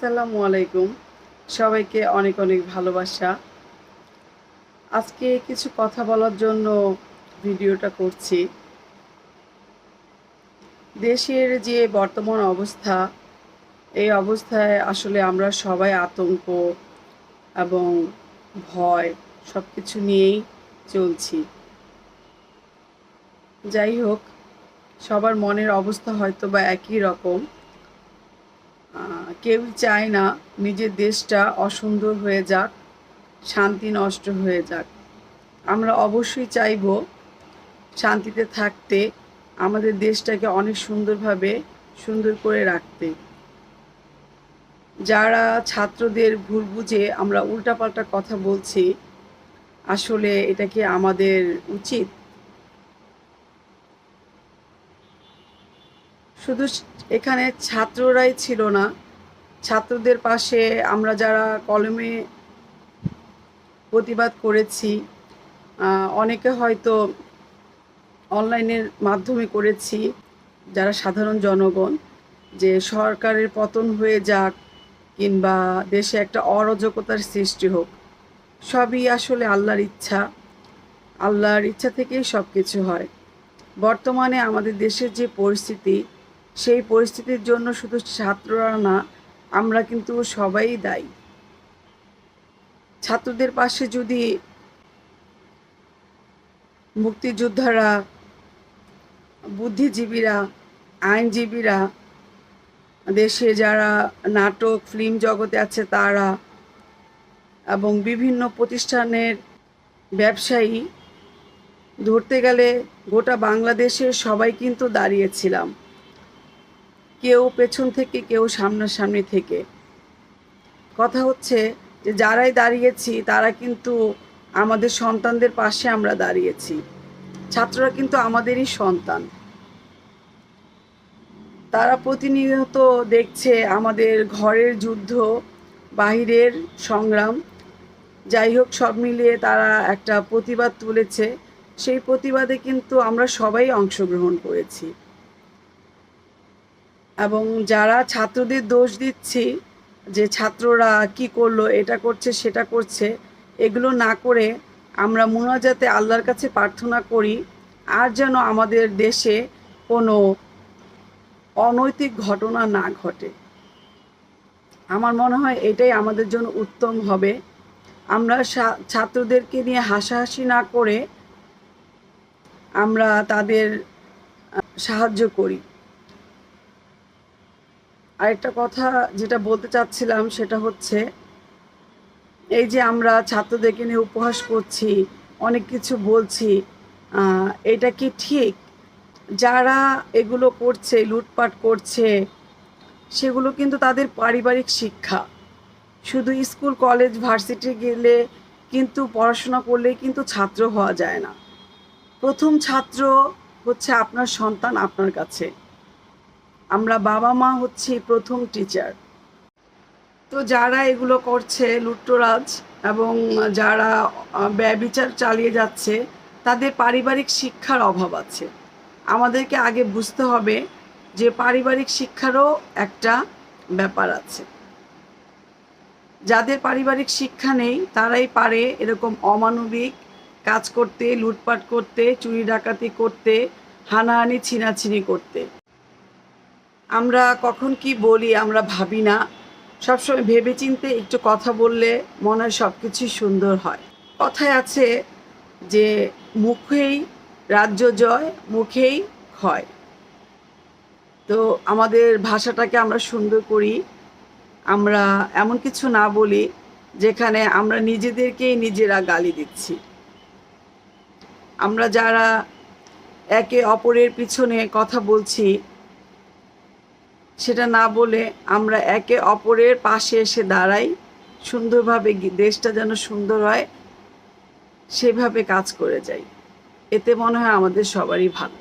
আসসালামু আলাইকুম। সবাইকে অনেক অনেক ভালোবাসা। আজকে কিছু কথা বলার জন্য ভিডিওটা করছি। দেশের যে বর্তমান অবস্থা, এই অবস্থায় আসলে আমরা সবাই আতঙ্ক এবং ভয় সব কিছু নিয়েই চলছি। যাই হোক, সবার মনের অবস্থা হয়তো বা একই রকম। কেউই চায় না নিজের দেশটা অসুন্দর হয়ে যাক, শান্তি নষ্ট হয়ে যাক। আমরা অবশ্যই চাইব শান্তিতে থাকতে, আমাদের দেশটাকে অনেক সুন্দরভাবে সুন্দর করে রাখতে। যারা ছাত্রদের ভুল বুঝে আমরা উল্টাপাল্টা কথা বলছি, আসলে এটা কি আমাদের উচিত? শুধু এখানে ছাত্ররাই ছিল না, ছাত্রদের পাশে আমরা যারা কলমে প্রতিবাদ করেছি অনেকে হয়তো অনলাইনের মাধ্যমে করেছি, যারা সাধারণ জনগণ, যে সরকারের পতন হয়ে যাক কিংবা দেশে একটা অরাজকতার সৃষ্টি হোক, সবই আসলে আল্লাহর ইচ্ছা। আল্লাহর ইচ্ছা থেকেই সব কিছু হয়। বর্তমানে আমাদের দেশের যে পরিস্থিতি সেই পরিস্থিতির জন্য শুধু ছাত্ররা না, আমরা কিন্তু সবাই দায়ী। ছাত্রদের পাশে যদি মুক্তিযোদ্ধারা, বুদ্ধিজীবীরা, আইনজীবীরা, দেশে যারা নাটক ফিল্ম জগতে আছে তারা এবং বিভিন্ন প্রতিষ্ঠানের ব্যবসায়ী, ধরতে গেলে গোটা বাংলাদেশের সবাই কিন্তু দাঁড়িয়েছিলাম। কেউ পেছন থেকে, কেউ সামনাসামনি থেকে। কথা হচ্ছে যে, যারাই দাঁড়িয়েছি, তারা কিন্তু আমাদের সন্তানদের পাশে আমরা দাঁড়িয়েছি। ছাত্ররা কিন্তু আমাদেরই সন্তান। তারা প্রতিনিয়ত দেখছে আমাদের ঘরের যুদ্ধ, বাহিরের সংগ্রাম। যাই হোক, সব মিলিয়ে তারা একটা প্রতিবাদ তুলেছে। সেই প্রতিবাদে কিন্তু আমরা সবাই অংশগ্রহণ করেছি। এবং যারা ছাত্রদের দোষ দিচ্ছি, যে ছাত্ররা কি করল, এটা করছে, সেটা করছে, এগুলো না করে আমরা মোনাজাতে আল্লাহর কাছে প্রার্থনা করি, আর যেন আমাদের দেশে কোনো অনৈতিক ঘটনা না ঘটে। আমার মনে হয় এটাই আমাদের জন্য উত্তম হবে। আমরা ছাত্রদেরকে নিয়ে হাসাহাসি না করে আমরা তাদের সাহায্য করি। আরেকটা কথা যেটা বলতে চাচ্ছিলাম সেটা হচ্ছে, এই যে আমরা ছাত্রদেরকে নিয়ে উপহাস করছি, অনেক কিছু বলছি এটা কি ঠিক? যারা এগুলো করছে, লুটপাট করছে, সেগুলো কিন্তু তাদের পারিবারিক শিক্ষা। শুধু স্কুল, কলেজ, ভার্সিটি গেলে কিন্তু পড়াশোনা করলেই কিন্তু ছাত্র হওয়া যায় না। প্রথম ছাত্র হচ্ছে আপনার সন্তান আপনার কাছে। আমরা বাবা মা হচ্ছি প্রথম টিচার তো যারা এগুলো করছে লুট্টরাজ এবং যারা আহ, ব্যভিচার চালিয়ে যাচ্ছে তাদের পারিবারিক শিক্ষার অভাব আছে। আমাদেরকে আগে বুঝতে হবে যে পারিবারিক শিক্ষারও একটা ব্যাপার আছে। যাদের পারিবারিক শিক্ষা নেই তারাই পারে এরকম অমানবিক কাজ করতে লুটপাট করতে চুরি ডাকাতি করতে হানাহানি ছিনাছিনি করতে। আমরা কখন কি বলি, আমরা ভাবি না। সবসময় ভেবেচিন্তে একটু কথা বললে মনে হয় সব কিছুই সুন্দর হয়। কথায় আছে যে, মুখেই রাজ্য জয়, মুখেই ক্ষয়। তো আমাদের ভাষাটাকে আমরা সুন্দর করি, আমরা এমন কিছু না বলি, যেখানে আমরা নিজেদেরকেই নিজেরা গালি দিচ্ছি। আমরা যারা একে অপরের পিছনে কথা বলছি সেটা না বলে আমরা একে অপরের পাশে এসে দাঁড়াই, সুন্দরভাবে দেশটা যেন সুন্দর হয়, সেভাবে কাজ করে যাই। এতে মনে হয় আমাদের সবারই ভালো।